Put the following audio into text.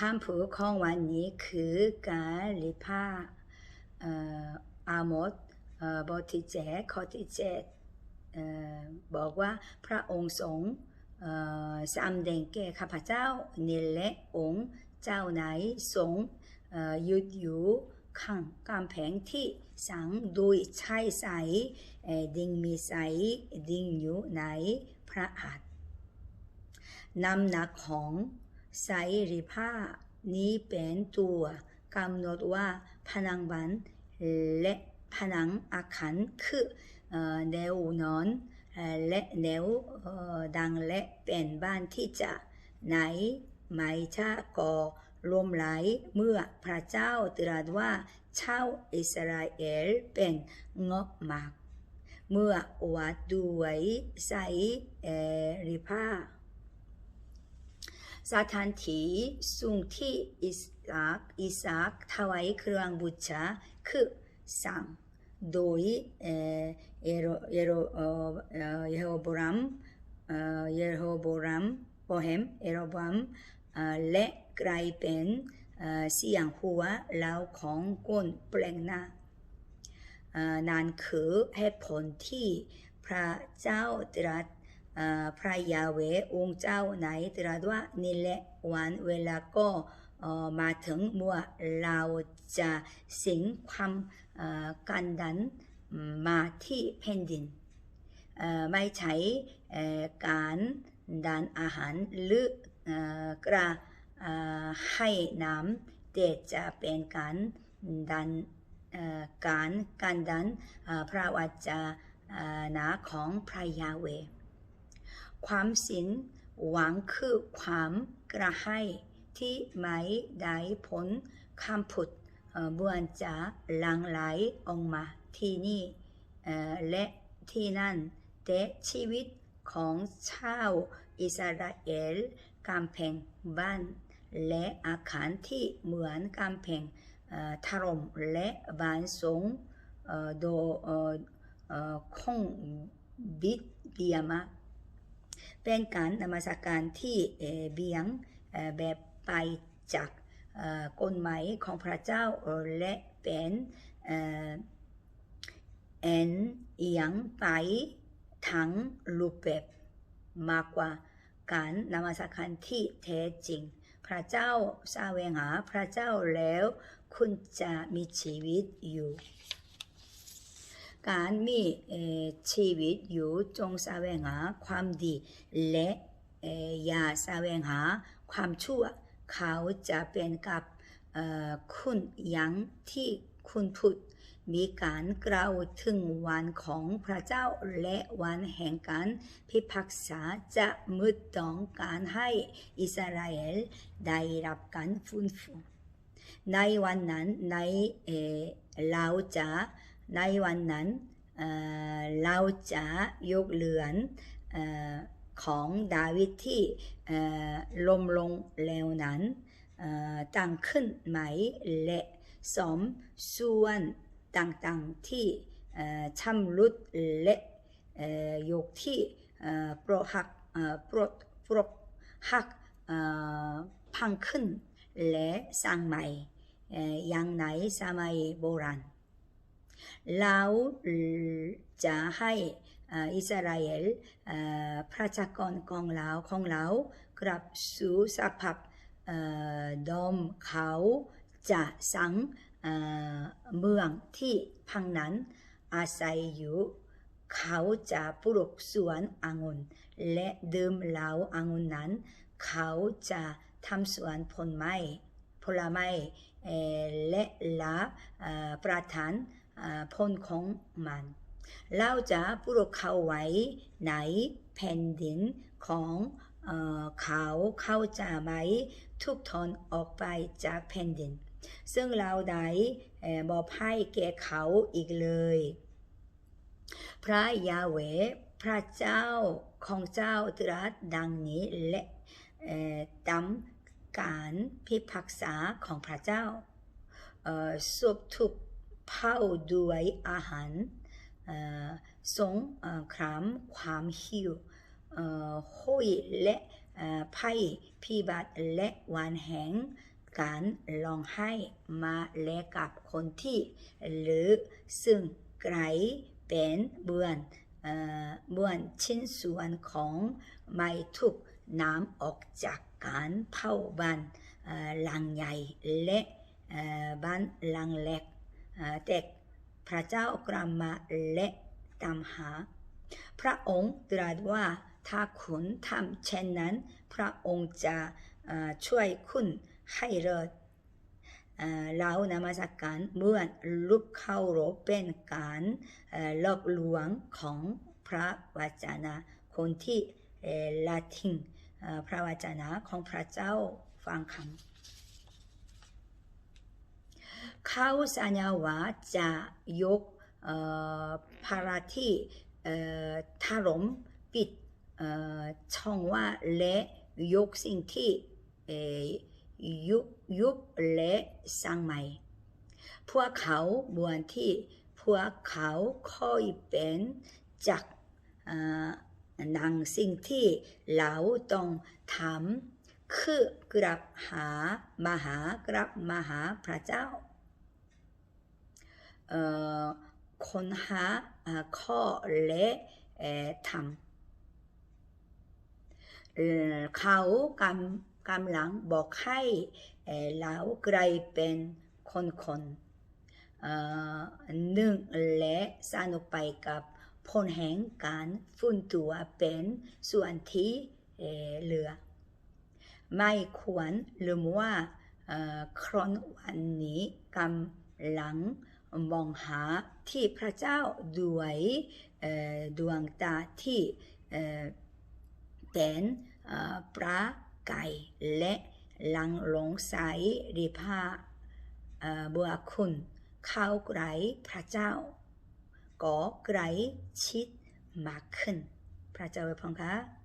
คำพูดของวันนี้คือการลิพาเอ่ออาโมดบทที่เจ็ดข้อที่เจ็ดบอกว่าพระองค์ทรงเอ่อสำแดงแก่ข้าพเจ้านี่แหละองค์เจ้าไหนทรงอยุดอยู่ข้างกำแพงที่สังโดยใช้ใสายดิ่งมีใสายดิ่งอยู่ในพระหัตถ์นำหนักของ ไสรีภาพนี้เป็นตัวกำหนดว่าผนังบันและผนังอาคารคือแนวนอนและแนวดังและเป็นบ้านที่จะไหนไม่ชาก่อลมไหลเมื่อพระเจ้าตรัสว่าชาวอิสราเอลเป็นงบมาก เมื่อวัดด้วยไสเอริภา สถานที่สูงที่อิสอักอิสากถวายเครื่องบูชาคือสังโดยเอ่อโรเยโรเอ่อเยโฮบรัมเอ่อเยโฮบรัมโบเฮมเยโรบัมและกลายเป็นเสียงหัวเล่าของคนแปล่งหน้านั่นคือเหตุผลที่พระเจ้าตรัส พระยาเวองค์เจ้าไหนตรัสว่านี่แหละวันเวลาก็มาถึงเมื่อเราจะสิงความกันดันมาที่แผ่นดินไม่ใช่การดันอาหารหรือกระให้น้ำแต่จะเป็นการดันการกันดันพระวจนาของพระยาเว ความสินหวังคือความกระให้ ที่ไม่ได้ผลคำพูดเอ่อเหมือนจะหลั่งไหลออกมาที่นี่และที่นั่นแต่ชีวิตของชาวอิสราเอลกำแพงบ้าน และอาคารที่เหมือนกำแพงเอ่อถล่มและบ้านทรงโดคงบิดเบียมา เป็นการนมัสการที่เบี่ยงแบบไปจากกฎหมายของพระเจ้าและเป็นเอ็นเอียงไปทั้งรูปแบบมากกว่าการนมัสการที่แท้จริง พระเจ้าแสวงหาพระเจ้าแล้วคุณจะมีชีวิตอยู่ การมีชีวิตอยู่จงแสวงหาความดีและอย่าแสวงหาความชั่ว เขาจะเป็นกับคุณอย่างที่คุณพูดมีการกล่าวถึงวันของพระเจ้าและวันแห่งการพิพากษาจะมืดต้องการให้อิสราเอลได้รับการฟื้นฟูในวันนั้นในเเราจะ ในวันนั้นเเราจะยกเรือนอของดาวิดที่ล้มลงแล้วนั้นเอ่อตั้งขึ้นใหม่และสมส่วนต่างๆที่เอ่อชำรุดและยกที่โปรหักโปรดโปรหักพังขึ้นและสร้างใหม่อย่างในสมัยโบราณ เราจะให้อิสราเอลประชากรของเราของเรากลับสู่สภาพเอ่อเดมเขาจะสร้างเมืองที่พังนั้นอาศัยอยู่ เขาจะปลูกสวนองุ่นและดื่มเหล้าองุ่นนั้น เขาจะทำสวนผลไม้ผลไม้และละเอ่อประทาน เอ่อผลของมัน เราจะปลูกเขาไว้ในแผ่นดินของเอเขาเขาจะไม่ทุกทนออกไปจากแผ่นดิน ซึ่งเราได้บอกให้แก่เขาอีกเลย พระยาเวพระเจ้าของเจ้าตรัสดังนี้และตามการพิพากษาของพระเจ้าเอ่อศพถูก เผาด้วยอาหารสงครามความหิวห้อยและเเอ่อภัยพิบัติและวันแห่งการร้องไห้มาแลกกับคนที่หรือซึ่งไกลเป็นเบือนเบือนชิ้นส่วนของไม่ถูกน้ำออกจากการเผาบ้านหลังใหญ่และบ้านหลังเล็ก เอ่อแต่พระเจ้ากลับมาและตามหา พระองค์ตรัสว่าถ้าคุณทำเช่นนั้น พระองค์จะช่วยคุณให้รอดเรานมัสการเมื่อลุกเข้ารบเป็นการเอ่อหลอกลวงของพระวจนะคนที่ละทิ้งพระวจนะของพระเจ้าฟังคำ เขาสัญญาว่าจะยกภาระที่ถล่มปิดช่องว่าและยกสิ่งที่ยุบยุบและสร้างใหม่ พวกเขาบวนที่พวกเขาค่อยเป็นจากเอ่อนางสิ่งที่เราต้องทำคือกลับหามาหากลับมหาพระเจ้า ค้นหาข้อและทำเขากำกำลังบอกให้เรากลายเป็นคนคนหนึ่งและสนุกไปกับผลแห่งการฟื้นตัวเป็นส่วนที่เหลือ ไม่ควรลืมว่าครอนวันนี้กำลัง มองหาที่พระเจ้าด้วยดวงตาที่เป็นเอ่อประกายและหลังหลงใสริภาบัวคุณเข้าไกลพระเจ้าก็ไกลชิดมากขึ้น พระเจ้าไว้พงค่ะ